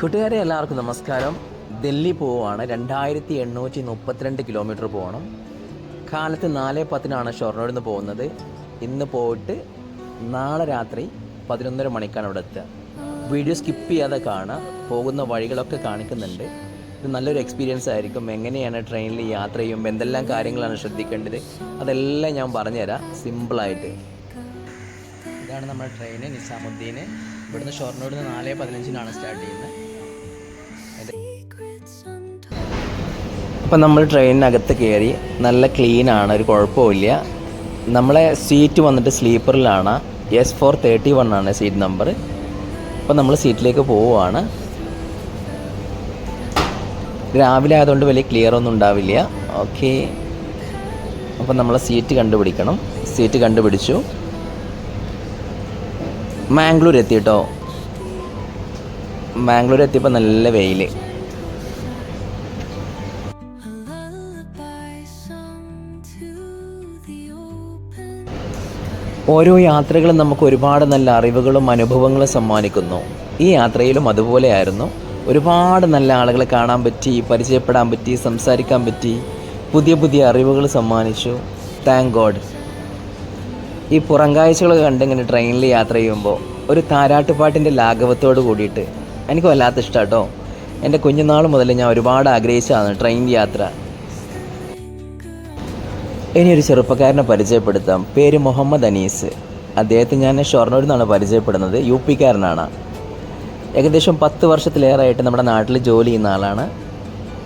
കൂട്ടുകാരെ എല്ലാവർക്കും നമസ്കാരം. ഡൽഹി പോവുകയാണ്. രണ്ടായിരത്തി എണ്ണൂറ്റി മുപ്പത്തിരണ്ട് കിലോമീറ്റർ പോകണം. കാലത്ത് നാല് പത്തിനാണ് ഷൊർണൂരിൽ നിന്ന് പോകുന്നത്. ഇന്ന് പോയിട്ട് നാളെ രാത്രി പതിനൊന്നര മണിക്കാണ് അവിടെ എത്തുക. വീഡിയോ സ്കിപ്പ് ചെയ്യാതെ കാണുക. പോകുന്ന വഴികളൊക്കെ കാണിക്കുന്നുണ്ട്. ഇത് നല്ലൊരു എക്സ്പീരിയൻസ് ആയിരിക്കും. എങ്ങനെയാണ് ട്രെയിനിൽ യാത്ര ചെയ്യുമ്പോൾ എന്തെല്ലാം കാര്യങ്ങളാണ് ശ്രദ്ധിക്കേണ്ടത്? അതെല്ലാം ഞാൻ പറഞ്ഞുതരാം. സിമ്പിളായിട്ട് ഇതാണ് നമ്മുടെ ട്രെയിൻ നിസാമുദ്ദീന്. ഇവിടുന്ന് ഷൊർണൂരിൽ നിന്ന് നാല് പതിനഞ്ചിനാണ് സ്റ്റാർട്ട് ചെയ്യുന്നത്. അപ്പം നമ്മൾ ട്രെയിനിനകത്ത് കയറി നല്ല ക്ലീനാണ് ഒരു കുഴപ്പമില്ല നമ്മളെ സീറ്റ് വന്നിട്ട് സ്ലീപ്പറിലാണ് എസ് ഫോർ തേർട്ടി വൺ ആണ് സീറ്റ് നമ്പർ അപ്പം നമ്മൾ സീറ്റിലേക്ക് പോവുകയാണ് രാവിലെ ആയതുകൊണ്ട് വലിയ ക്ലിയർ ഒന്നും ഉണ്ടാവില്ല. ഓക്കെ അപ്പം നമ്മളെ സീറ്റ് കണ്ടുപിടിക്കണം. സീറ്റ് കണ്ടുപിടിച്ചു. മാംഗ്ലൂർ എത്തി കേട്ടോ മാംഗ്ലൂർ എത്തിയപ്പോൾ നല്ല വെയിൽ ഓരോ യാത്രകളും നമുക്ക് ഒരുപാട് നല്ല അറിവുകളും അനുഭവങ്ങളും സമ്മാനിക്കുന്നു. ഈ യാത്രയിലും അതുപോലെയായിരുന്നു. ഒരുപാട് നല്ല ആളുകളെ കാണാൻ പറ്റി പരിചയപ്പെടാൻ പറ്റി സംസാരിക്കാൻ പറ്റി പുതിയ പുതിയ അറിവുകൾ സമ്മാനിച്ചു. താങ്ക് ഗോഡ് ഈ പുറംകാഴ്ചകൾ കണ്ടിങ്ങനെ ട്രെയിനിൽ യാത്ര ചെയ്യുമ്പോൾ ഒരു താരാട്ടുപാട്ടിന്റെ ലാഘവത്തോട് കൂടിയിട്ട് എനിക്ക് വല്ലാത്ത ഇഷ്ടം കേട്ടോ എന്റെ കുഞ്ഞുനാൾ മുതൽ ഞാൻ ഒരുപാട് ആഗ്രഹിച്ചതാണ് ട്രെയിൻ യാത്ര. ഇനി ഒരു ചെറുപ്പക്കാരനെ പരിചയപ്പെടുത്താം. പേര് മുഹമ്മദ് അനീസ്. അദ്ദേഹത്തെ ഞാൻ ഷൊർണൂരിൽ നിന്നാണ് പരിചയപ്പെടുന്നത്. യു പിക്കാരനാണ്. ഏകദേശം പത്ത് വർഷത്തിലേറെയായിട്ട് നമ്മുടെ നാട്ടിൽ ജോലി ചെയ്യുന്ന ആളാണ്.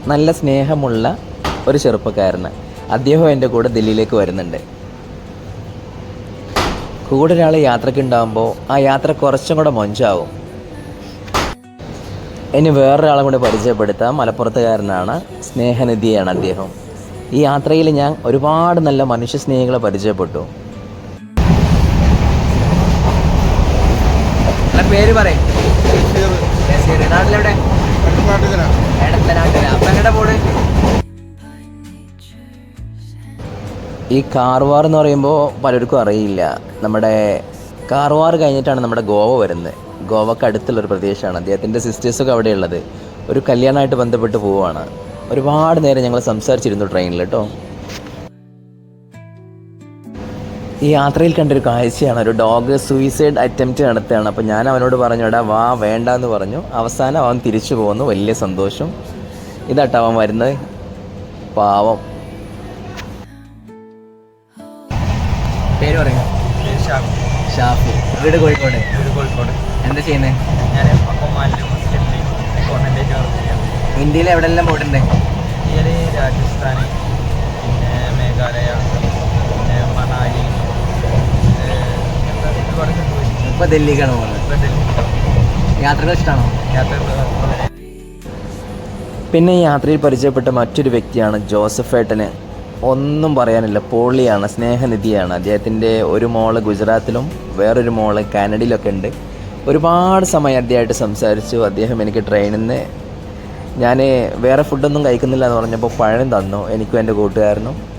നല്ല സ്നേഹമുള്ള ഒരു ചെറുപ്പക്കാരന്. അദ്ദേഹം എന്റെ കൂടെ ദില്ലിയിലേക്ക് വരുന്നുണ്ട്. കൂടെ ഒരാൾ യാത്രക്കുണ്ടാകുമ്പോൾ ആ യാത്ര കുറച്ചും കൂടെ മൊഞ്ചാവും. ഇനി വേറൊരാളെ കൂടെ പരിചയപ്പെടുത്താം. മലപ്പുറത്തുകാരനാണ് സ്നേഹനിധിയാണ് അദ്ദേഹം. ഈ യാത്രയിൽ ഞാൻ ഒരുപാട് നല്ല മനുഷ്യ സ്നേഹികളെ പരിചയപ്പെട്ടു. പേര് പറയും. നാട്ടിലെവിടെ? ഈ കാർവാർ എന്ന് പറയുമ്പോൾ പലർക്കും അറിയില്ല. നമ്മുടെ കാർവാർ കഴിഞ്ഞിട്ടാണ് നമ്മുടെ ഗോവ വരുന്നത്. ഗോവക്ക് അടുത്തുള്ളൊരു പ്രദേശമാണ്. അദ്ദേഹത്തിന്റെ സിസ്റ്റേഴ്സൊക്കെ അവിടെയുള്ളത്. ഒരു കല്യാണമായിട്ട് ബന്ധപ്പെട്ട് പോവുകയാണ്. ഒരുപാട് നേരം ഞങ്ങൾ സംസാരിച്ചിരുന്നു ട്രെയിനിൽ കേട്ടോ. ഈ യാത്രയിൽ കണ്ടൊരു കാഴ്ചയാണ് ഒരു ഡോഗ് സൂയിസൈഡ് അറ്റംപ്റ്റ് നടത്തുകയാണ്. അപ്പോൾ ഞാൻ അവനോട് പറഞ്ഞു എടാ വാ വേണ്ട എന്ന് പറഞ്ഞു. അവസാനം അവൻ തിരിച്ചു പോകുന്നു. വലിയ സന്തോഷം. ഇതാട്ടോ അവൻ വരുന്നത്. പാവം. പേര് പറയാം ഷാഫി. വീട് കോഴിക്കോട്. വീട് കോഴിക്കോട്. എന്താ ചെയ്യുന്നത് ഇന്ത്യയിൽ എവിടെല്ലാം പോയിട്ടുണ്ട്? ഇന്ത്യയിൽ രാജസ്ഥാൻ പിന്നെ മേഘാലയ പിന്നെ മണാലി ഏഹ്, എന്താ ഒരുപാട് സ്ഥലത്ത് പോയി ഇപ്പോൾ ഡൽഹിക്കാണ് പോകുന്നത് ഇപ്പോൾ ഡൽഹി. യാത്രകൾ ഇഷ്ടമാണോ യാത്രകൾ പിന്നെ ഈ യാത്രയിൽ പരിചയപ്പെട്ട മറ്റൊരു വ്യക്തിയാണ് ജോസഫ് ഏട്ടന്. ഒന്നും പറയാനില്ല പോളിയാണ് സ്നേഹനിധിയാണ്. അദ്ദേഹത്തിന്റെ ഒരു മോൾ ഗുജറാത്തിലും വേറൊരു മോൾ കാനഡയിലൊക്കെ ഉണ്ട്. ഒരുപാട് സമയം അദ്ദേഹമായിട്ട് സംസാരിച്ചു. അദ്ദേഹം എനിക്ക് ട്രെയിനിൽ നിന്ന് ഞാൻ വേറെ ഫുഡൊന്നും കഴിക്കുന്നില്ല എന്ന് പറഞ്ഞപ്പോൾ പഴം തന്നു. എനിക്കും എന്റെ കൂട്ടുകാരനും.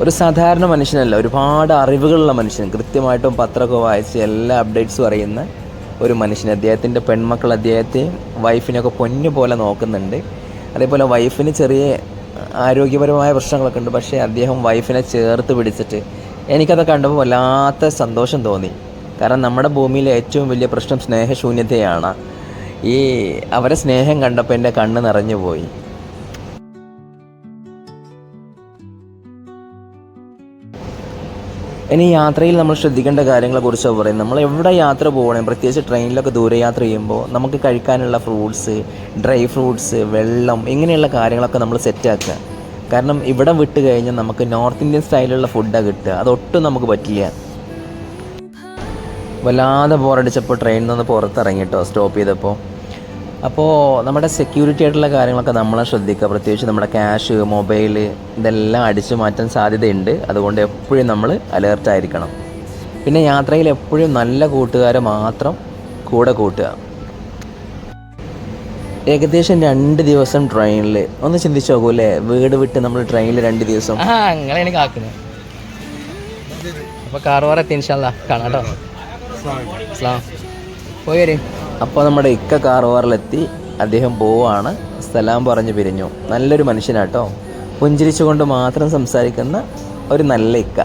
ഒരു സാധാരണ മനുഷ്യനല്ല ഒരുപാട് അറിവുകളുള്ള മനുഷ്യൻ. കൃത്യമായിട്ടും പത്രമൊക്കെ വായിച്ച് എല്ലാ അപ്ഡേറ്റ്സും അറിയുന്ന ഒരു മനുഷ്യൻ. അദ്ദേഹത്തിന്റെ പെൺമക്കൾ അദ്ദേഹത്തെ വൈഫിനെയൊക്കെ പൊന്നു പോലെ നോക്കുന്നുണ്ട്. അതേപോലെ വൈഫിന് ചെറിയ ആരോഗ്യപരമായ പ്രശ്നങ്ങളൊക്കെ ഉണ്ട്. പക്ഷേ അദ്ദേഹം വൈഫിനെ ചേർത്ത് പിടിച്ചിട്ട് എനിക്കത് കണ്ടപ്പോൾ വല്ലാത്ത സന്തോഷം തോന്നി. കാരണം നമ്മുടെ ഭൂമിയിലെ ഏറ്റവും വലിയ പ്രശ്നം സ്നേഹശൂന്യതയാണ്. ഈ അവരെ സ്നേഹം കണ്ടപ്പോൾ എന്റെ കണ്ണ് നിറഞ്ഞു പോയി. ഇനി യാത്രയിൽ നമ്മൾ ശ്രദ്ധിക്കേണ്ട കാര്യങ്ങളെക്കുറിച്ച് പറയും. നമ്മൾ എവിടെ യാത്ര പോകണം പ്രത്യേകിച്ച് ട്രെയിനിലൊക്കെ ദൂരയാത്ര ചെയ്യുമ്പോൾ നമുക്ക് കഴിക്കാനുള്ള ഫ്രൂട്ട്സ് ഡ്രൈ ഫ്രൂട്ട്സ് വെള്ളം ഇങ്ങനെയുള്ള കാര്യങ്ങളൊക്കെ നമ്മൾ സെറ്റാക്കുക കാരണം ഇവിടെ വിട്ട് കഴിഞ്ഞാൽ നമുക്ക് നോർത്ത് ഇന്ത്യൻ സ്റ്റൈലുള്ള ഫുഡാണ് കിട്ടുക. അതൊട്ടും നമുക്ക് പറ്റില്ല. വല്ലാതെ ബോറടിച്ചപ്പോൾ ട്രെയിനിൽ നിന്ന് പുറത്തിറങ്ങി കേട്ടോ സ്റ്റോപ്പ് ചെയ്തപ്പോൾ അപ്പോൾ നമ്മുടെ സെക്യൂരിറ്റി ആയിട്ടുള്ള കാര്യങ്ങളൊക്കെ നമ്മളെ ശ്രദ്ധിക്കുക. പ്രത്യേകിച്ച് നമ്മുടെ ക്യാഷ് മൊബൈൽ ഇതെല്ലാം അടിച്ചു മാറ്റാൻ സാധ്യതയുണ്ട്. അതുകൊണ്ട് എപ്പോഴും നമ്മൾ അലേർട്ടായിരിക്കണം പിന്നെ യാത്രയിൽ എപ്പോഴും നല്ല കൂട്ടുകാരെ മാത്രം കൂടെ കൂട്ടുക. ഏകദേശം രണ്ട് ദിവസം ട്രെയിനിൽ ഒന്ന് ചിന്തിച്ചു നോക്കൂ അല്ലേ? വീട് വിട്ട് നമ്മൾ ട്രെയിനിൽ രണ്ട് ദിവസം. അങ്ങനെയാണ് കാക്കുന്നത്. അപ്പോൾ കാർ എത്തി ഇൻഷാല്ല കാണാം സ്ലാം. പോയി വരെ. അപ്പോൾ നമ്മുടെ ഇക്ക കാർവാറിലെത്തി അദ്ദേഹം പോവാണ് സലാം പറഞ്ഞു പിരിഞ്ഞു. നല്ലൊരു മനുഷ്യനാട്ടോ. പുഞ്ചിരിച്ചുകൊണ്ട് മാത്രം സംസാരിക്കുന്ന ഒരു നല്ല ഇക്ക.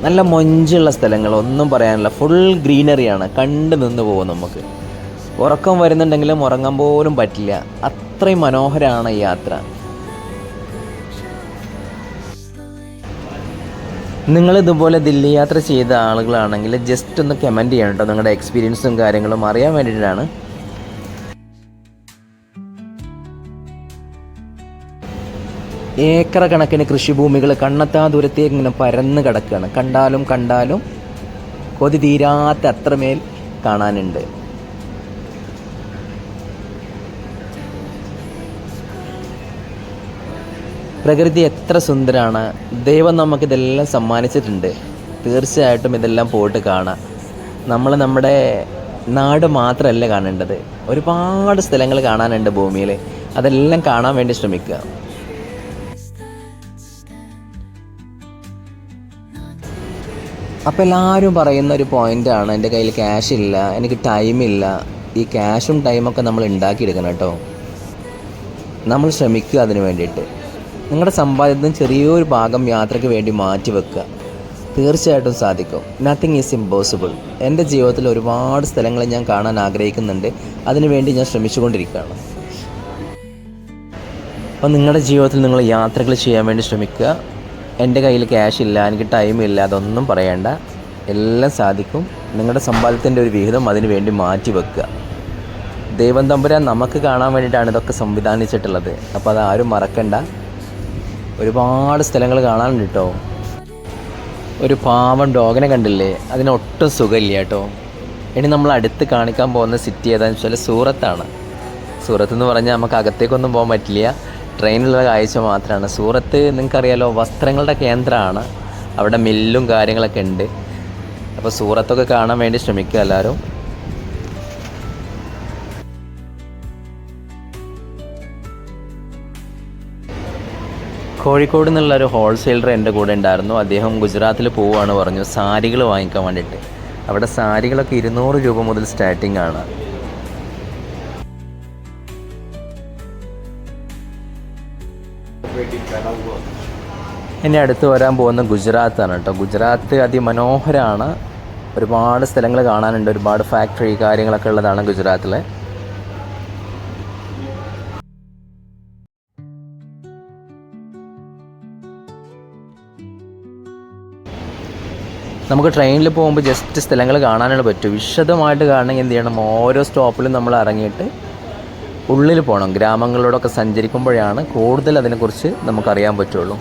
നല്ല മൊഞ്ചുള്ള സ്ഥലങ്ങൾ ഒന്നും പറയാനില്ല. ഫുൾ ഗ്രീനറിയാണ് കണ്ടു നിന്ന് പോകും നമുക്ക്. ഉറക്കം വരുന്നുണ്ടെങ്കിലും ഉറങ്ങാൻ പോലും പറ്റില്ല. അത്രയും മനോഹരമാണ് ഈ യാത്ര. നിങ്ങൾ ഇതുപോലെ ദില്ലി യാത്ര ചെയ്ത ആളുകളാണെങ്കിൽ ജസ്റ്റ് ഒന്ന് കമന്റ് ചെയ്യണം കേട്ടോ നിങ്ങളുടെ എക്സ്പീരിയൻസും കാര്യങ്ങളും അറിയാൻ വേണ്ടിയിട്ടാണ്. ഏക്കറ കണക്കിന് കൃഷിഭൂമികൾ കണ്ണെത്താ ദൂരത്തേക്ക് ഇങ്ങനെ പരന്ന് കിടക്കുകയാണ് കണ്ടാലും കണ്ടാലും കൊതി തീരാത്ത അത്രമേൽ കാണാനുണ്ട്. പ്രകൃതി എത്ര സുന്ദരമാണ് ദൈവം നമുക്കിതെല്ലാം സമ്മാനിച്ചിട്ടുണ്ട്. തീർച്ചയായിട്ടും ഇതെല്ലാം പോയിട്ട് കാണാം. നമ്മൾ നമ്മുടെ നാട് മാത്രമല്ല കാണേണ്ടത്. ഒരുപാട് സ്ഥലങ്ങൾ കാണാനുണ്ട് ഭൂമിയിൽ അതെല്ലാം കാണാൻ വേണ്ടി ശ്രമിക്കുക. അപ്പോൾ എല്ലാവരും പറയുന്ന ഒരു പോയിന്റാണ് എന്റെ കയ്യിൽ ക്യാഷ് ഇല്ല എനിക്ക് ടൈമില്ല ഈ ക്യാഷും ടൈമൊക്കെ നമ്മൾ ഉണ്ടാക്കിയെടുക്കണം കേട്ടോ. നമ്മൾ ശ്രമിക്കുക അതിന് വേണ്ടിയിട്ട്. നിങ്ങളുടെ സമ്പാദ്യത്തിന് ചെറിയൊരു ഭാഗം യാത്രയ്ക്ക് വേണ്ടി മാറ്റി വെക്കുക. തീർച്ചയായിട്ടും സാധിക്കും. നത്തിങ് ഈസ് ഇമ്പോസിബിൾ എന്റെ ജീവിതത്തിൽ ഒരുപാട് സ്ഥലങ്ങൾ ഞാൻ കാണാൻ ആഗ്രഹിക്കുന്നുണ്ട്. അതിനുവേണ്ടി ഞാൻ ശ്രമിച്ചുകൊണ്ടിരിക്കുകയാണ്. അപ്പോൾ നിങ്ങളുടെ ജീവിതത്തിൽ നിങ്ങൾ യാത്രകൾ ചെയ്യാൻ വേണ്ടി ശ്രമിക്കുക. എന്റെ കയ്യിൽ ക്യാഷ് ഇല്ല എനിക്ക് ടൈം ഇല്ല അതൊന്നും പറയേണ്ട. എല്ലാം സാധിക്കും. നിങ്ങളുടെ സമ്പാദ്യത്തിന്റെ ഒരു വിഹിതം അതിന് വേണ്ടി മാറ്റി വെക്കുക. ദൈവം തമ്പുരാൻ നമുക്ക് കാണാൻ വേണ്ടിയിട്ടാണ് ഇതൊക്കെ സംവിധാനിച്ചിട്ടുള്ളത്. അപ്പോൾ അത് ആരും മറക്കണ്ട. ഒരുപാട് സ്ഥലങ്ങൾ കാണാനുണ്ട് കേട്ടോ ഒരു പാവം ഡോഗിനെ കണ്ടില്ലേ? അതിന് ഒട്ടും സുഖമില്ല കേട്ടോ ഇനി നമ്മൾ അടുത്ത് കാണിക്കാൻ പോകുന്ന സിറ്റി ഏതാണെന്ന് വെച്ചാൽ സൂറത്താണ്. സൂറത്ത് എന്ന് പറഞ്ഞാൽ നമുക്ക് അകത്തേക്കൊന്നും പോകാൻ പറ്റില്ല. ട്രെയിനിലുള്ള കാഴ്ച മാത്രമാണ് സൂറത്ത് നിങ്ങൾക്കറിയാലോ വസ്ത്രങ്ങളുടെ കേന്ദ്രമാണ്. അവിടെ മില്ലും കാര്യങ്ങളൊക്കെ ഉണ്ട്. അപ്പോൾ സൂറത്തൊക്കെ കാണാൻ വേണ്ടി ശ്രമിക്കുക എല്ലാവരും. കോഴിക്കോട് നിന്നുള്ള ഒരു ഹോൾസെയിലർ എന്റെ കൂടെ ഉണ്ടായിരുന്നു. അദ്ദേഹം ഗുജറാത്തിൽ പോവുകയാണ് പറഞ്ഞു. സാരികൾ വാങ്ങിക്കാൻ വേണ്ടിയിട്ട്. അവിടെ സാരികളൊക്കെ ഇരുന്നൂറ് രൂപ മുതൽ സ്റ്റാർട്ടിംഗ് ആണ്. ഇനി അടുത്ത് വരാൻ പോകുന്ന ഗുജറാത്താണ് കേട്ടോ. ഗുജറാത്ത് അതിമനോഹരമാണ് ഒരുപാട് സ്ഥലങ്ങൾ കാണാനുണ്ട്. ഒരുപാട് ഫാക്ടറി കാര്യങ്ങളൊക്കെ ഉള്ളതാണ് ഗുജറാത്തിലെ. നമുക്ക് ട്രെയിനിൽ പോകുമ്പോൾ ജസ്റ്റ് സ്ഥലങ്ങൾ കാണാനുള്ള പറ്റും. വിശദമായിട്ട് കാണണമെങ്കിൽ എന്ത് ചെയ്യണം? ഓരോ സ്റ്റോപ്പിലും നമ്മൾ ഇറങ്ങിയിട്ട് ഉള്ളിൽ പോകണം. ഗ്രാമങ്ങളിലൂടെ ഗ്രാമങ്ങളിലൂടെയൊക്കെ സഞ്ചരിക്കുമ്പോഴാണ് കൂടുതൽ അതിനെക്കുറിച്ച് നമുക്കറിയാൻ പറ്റുള്ളൂ.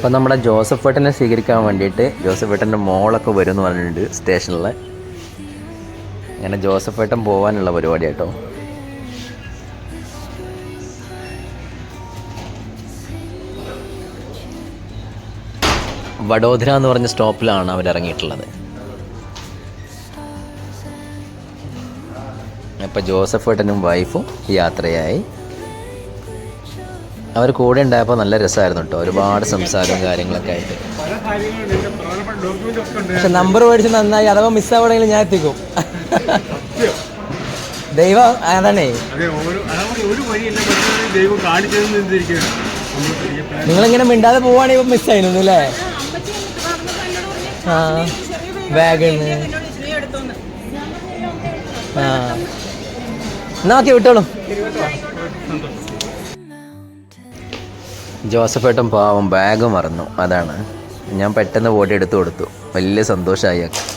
അപ്പം നമ്മുടെ ജോസഫ് ഏട്ടനെ സ്വീകരിക്കാൻ വേണ്ടിയിട്ട് ജോസഫ് ഏട്ടന്റെ മോളൊക്കെ വരും എന്ന് പറഞ്ഞിട്ടുണ്ട് സ്റ്റേഷനിൽ. അങ്ങനെ ജോസഫ് ഏട്ടൻ പോകാനുള്ള പരിപാടി കേട്ടോ. വഡോദര എന്ന് പറഞ്ഞ സ്റ്റോപ്പിലാണ് അവർ ഇറങ്ങിയിട്ടുള്ളത്. അപ്പോൾ ജോസഫ് ഏട്ടനും വൈഫും യാത്രയായി. അവർ കൂടെ ഉണ്ടായപ്പോൾ നല്ല രസമായിരുന്നു കേട്ടോ ഒരുപാട് സംസാരവും കാര്യങ്ങളൊക്കെ ആയിട്ട്. പല കാര്യങ്ങളുണ്ട് ഇതിന്റെ പ്രധാനപ്പെട്ട ഡോക്യുമെന്റ് ഒക്കെ ഉണ്ട് പക്ഷെ നമ്പർ മേടിച്ച് നന്നായി അഥവാ മിസ് മിസ്സാവണമെങ്കിൽ ഞാൻ എത്തിക്കും ദൈവം അതാണേ നിങ്ങളിങ്ങനെ മിണ്ടാതെ പോവാണെങ്കിൽ ഇപ്പം മിസ്സായിരുന്നു അല്ലേ ആ ബാഗിന്ന് ആ എന്നാ ഓക്കെ വിട്ടോളൂ. ജോസഫേട്ടൻ പാവം ബാഗ് മറന്നു. അതാണ്. ഞാൻ പെട്ടെന്ന് ഓടി എടുത്തു കൊടുത്തു. വലിയ സന്തോഷമായി ട്രെയിനിലെ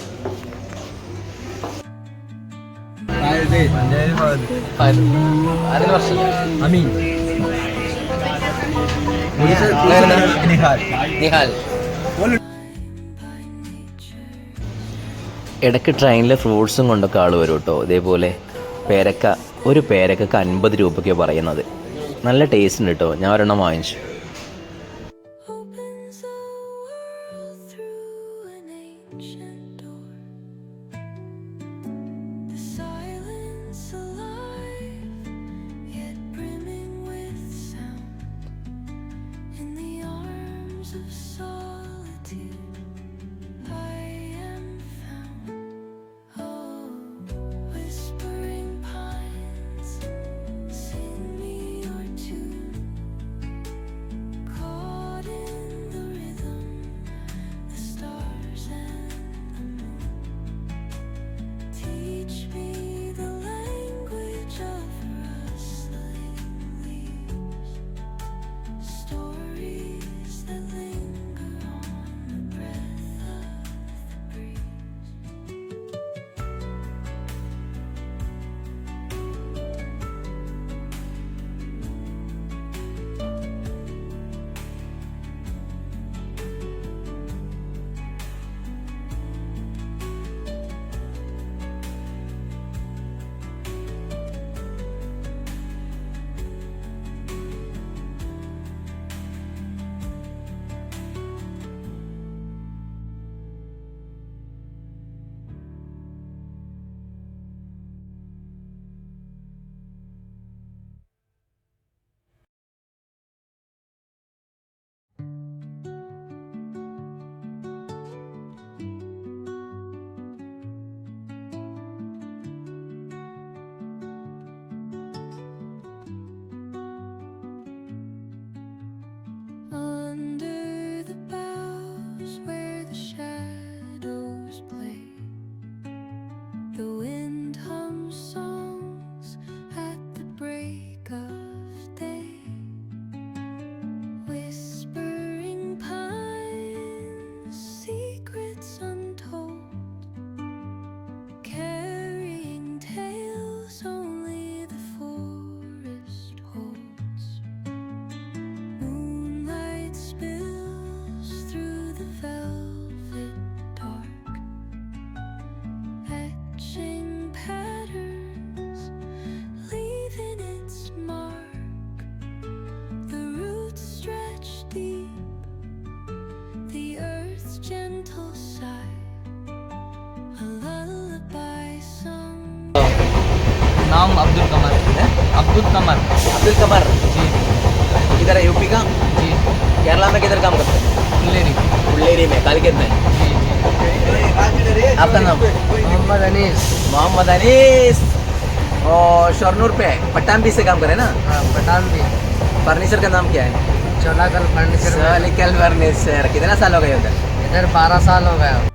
ഇടയ്ക്ക് ട്രെയിനിൽ ഫ്രൂട്ട്സും കൊണ്ടൊക്കെ ആൾ വരും കേട്ടോ. ഇതേപോലെ പേരക്ക ഒരു പേരക്കൊക്കെ അൻപത് രൂപയ്ക്ക് പറയുന്നത്. നല്ല ടേസ്റ്റ് ഉണ്ട് കേട്ടോ. ഞാൻ ഒരെണ്ണം വാങ്ങിച്ചു. नाम अब्दुल कमर अब्दुल कमर। अब्दुल कमर? जी। इधर है यूपी का? जी। केरला में किधर काम करते हैं? फुल्लेरी। उल्लेरी में कालकेत में? जी जी। आपका नाम? मोहम्मद अनीस। मोहम्मद अनीस। और शोरनूर पे पट्टान से काम करे ना? पठान भी फर्नीचर का नाम क्या है? चौलाकल फर्नीचर। फर्नीचर। कितना साल हो गए उधर? इधर बारह साल हो गया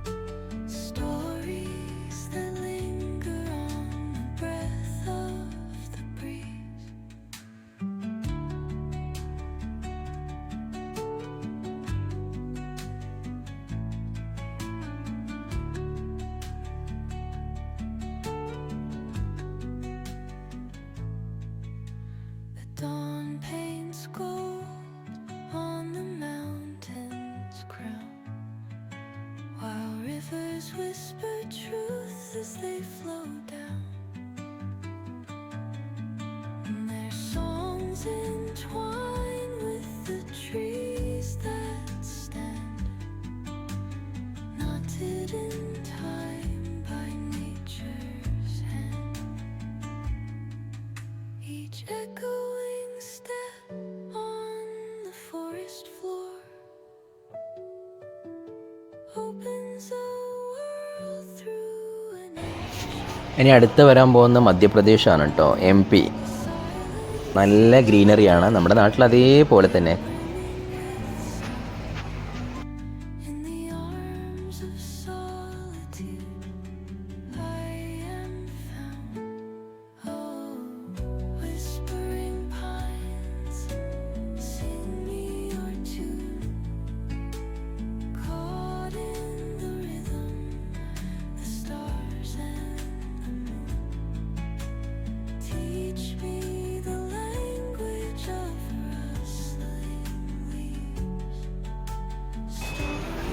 ഇനി അടുത്ത് വരാൻ പോകുന്ന മധ്യപ്രദേശാണ് കേട്ടോ എം പി നല്ല ഗ്രീനറിയാണ് നമ്മുടെ നാട്ടിൽ അതേപോലെ തന്നെ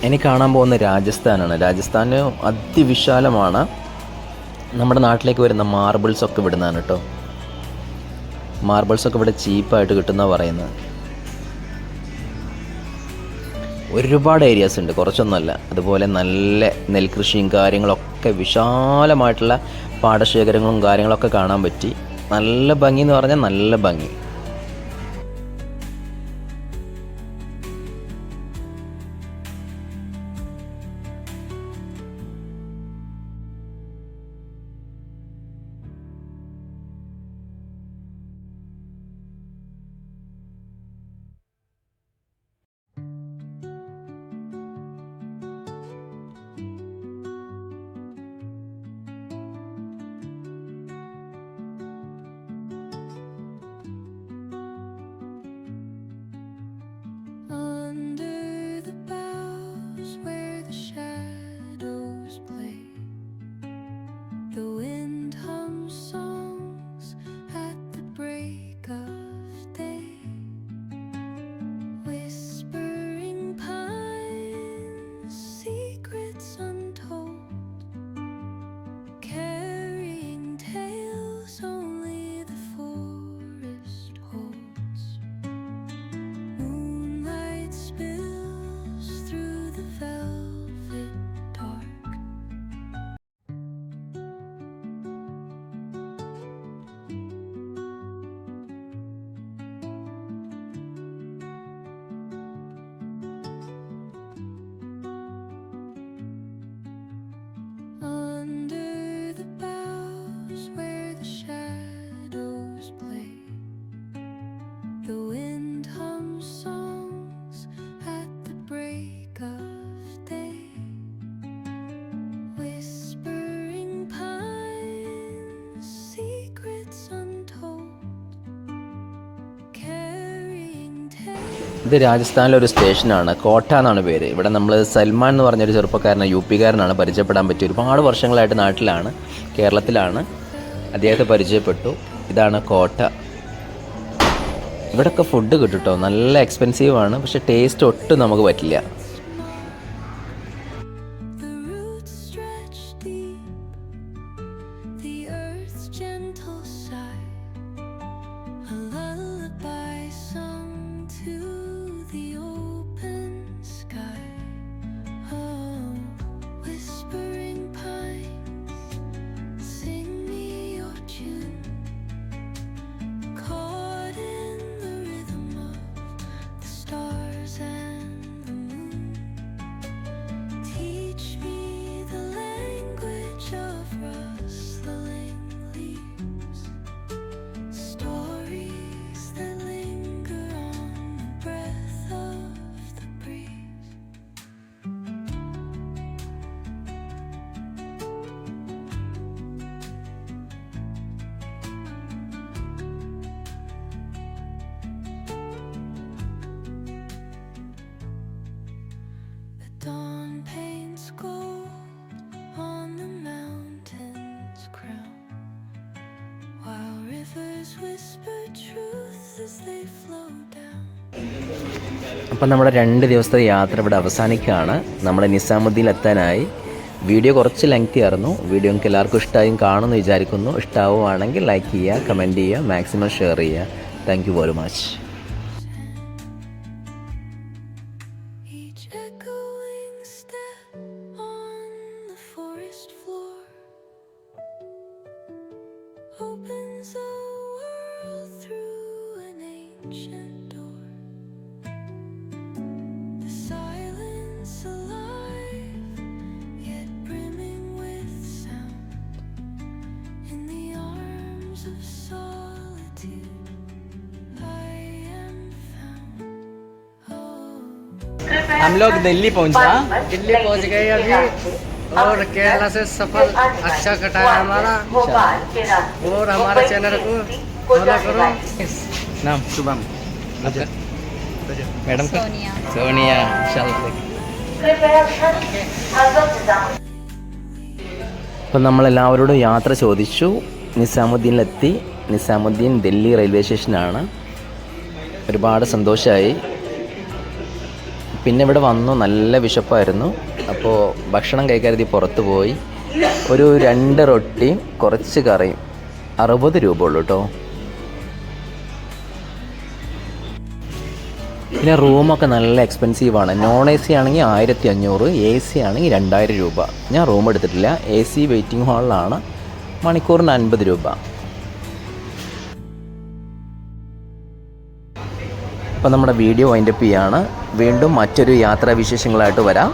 ഇനി കാണാൻ പോകുന്ന രാജസ്ഥാനാണ്. രാജസ്ഥാൻ അതിവിശാലമാണ്. നമ്മുടെ നാട്ടിലേക്ക് വരുന്ന മാർബിൾസ് ഇവിടുന്നാണ് കേട്ടോ മാർബിൾസ് ഒക്കെ ഇവിടെ ചീപ്പായിട്ട് കിട്ടുന്ന പറയുന്നത്. ഒരുപാട് ഏരിയാസ് ഉണ്ട്. കുറച്ചൊന്നുമല്ല. അതുപോലെ നല്ല നെൽകൃഷിയും കാര്യങ്ങളൊക്കെ വിശാലമായിട്ടുള്ള പാടശേഖരങ്ങളും കാര്യങ്ങളൊക്കെ കാണാൻ പറ്റി. നല്ല ഭംഗി എന്ന് പറഞ്ഞാൽ നല്ല ഭംഗി. ഇത് രാജസ്ഥാനിലെ ഒരു സ്റ്റേഷനാണ്. കോട്ട എന്നാണ് പേര്. ഇവിടെ നമ്മൾ സൽമാൻ എന്ന് പറഞ്ഞൊരു ചെറുപ്പക്കാരനെ യു പിക്കാരനാണ് പരിചയപ്പെടാൻ പറ്റിയ ഒരുപാട് വർഷങ്ങളായിട്ട് നാട്ടിലാണ് കേരളത്തിലാണ്. അദ്ദേഹത്തെ പരിചയപ്പെട്ടു. ഇതാണ് കോട്ട. ഇവിടെയൊക്കെ ഫുഡ് കിട്ടും കേട്ടോ നല്ല എക്സ്പെൻസീവ് ആണ്. പക്ഷെ ടേസ്റ്റ് ഒട്ടും നമുക്ക് പറ്റില്ല. അപ്പം നമ്മുടെ രണ്ട് ദിവസത്തെ യാത്ര ഇവിടെ അവസാനിക്കുകയാണ്. നമ്മുടെ നിസാമുദ്ദീൻ എത്താനായി. വീഡിയോ കുറച്ച് ലെങ്തി ആയിരുന്നു. വീഡിയോ നിങ്ങൾക്ക് എല്ലാവർക്കും ഇഷ്ടമായും കാണുമെന്ന് വിചാരിക്കുന്നു. ഇഷ്ടമാവുകയാണെങ്കിൽ ലൈക്ക് ചെയ്യുക കമന്റ് ചെയ്യുക മാക്സിമം ഷെയർ ചെയ്യുക. താങ്ക് യു വെരി മച്ച് हम लोग दिल्ली पहुंचा दिल्ली पहुंच गए अभी और केरला से सफर अच्छा कटाया हमारा और हमारे चैनल को फॉलो करो नाम शुभम मैडम का सोनिया അപ്പം നമ്മളെല്ലാവരോടും യാത്ര ചോദിച്ചു നിസാമുദ്ദീനിലെത്തി നിസാമുദ്ദീൻ ഡൽഹി റെയിൽവേ സ്റ്റേഷനാണ് ഒരുപാട് സന്തോഷമായി പിന്നെ ഇവിടെ വന്നു നല്ല വിശപ്പായിരുന്നു. അപ്പോൾ ഭക്ഷണം കഴിക്കരുതി പുറത്ത് പോയി. ഒരു രണ്ട് റൊട്ടിയും കുറച്ച് കറിയും. അറുപത് രൂപ ഉള്ളൂ കേട്ടോ പിന്നെ റൂമൊക്കെ നല്ല എക്സ്പെൻസീവ് ആണ്. നോൺ എ സി ആണെങ്കിൽ ആയിരത്തി അഞ്ഞൂറ് എ സി ആണെങ്കിൽ രണ്ടായിരം രൂപ. ഞാൻ റൂം എടുത്തിട്ടില്ല. എ സി വെയിറ്റിംഗ് ഹാളിലാണ് മണിക്കൂറിന് അൻപത് രൂപ. അപ്പോൾ നമ്മുടെ വീഡിയോ വൈൻഡപ്പ് ചെയ്യാണ്. വീണ്ടും മറ്റൊരു യാത്രാവിശേഷങ്ങളായിട്ട് വരാം.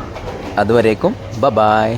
അതുവരേക്കും ബ ബായ്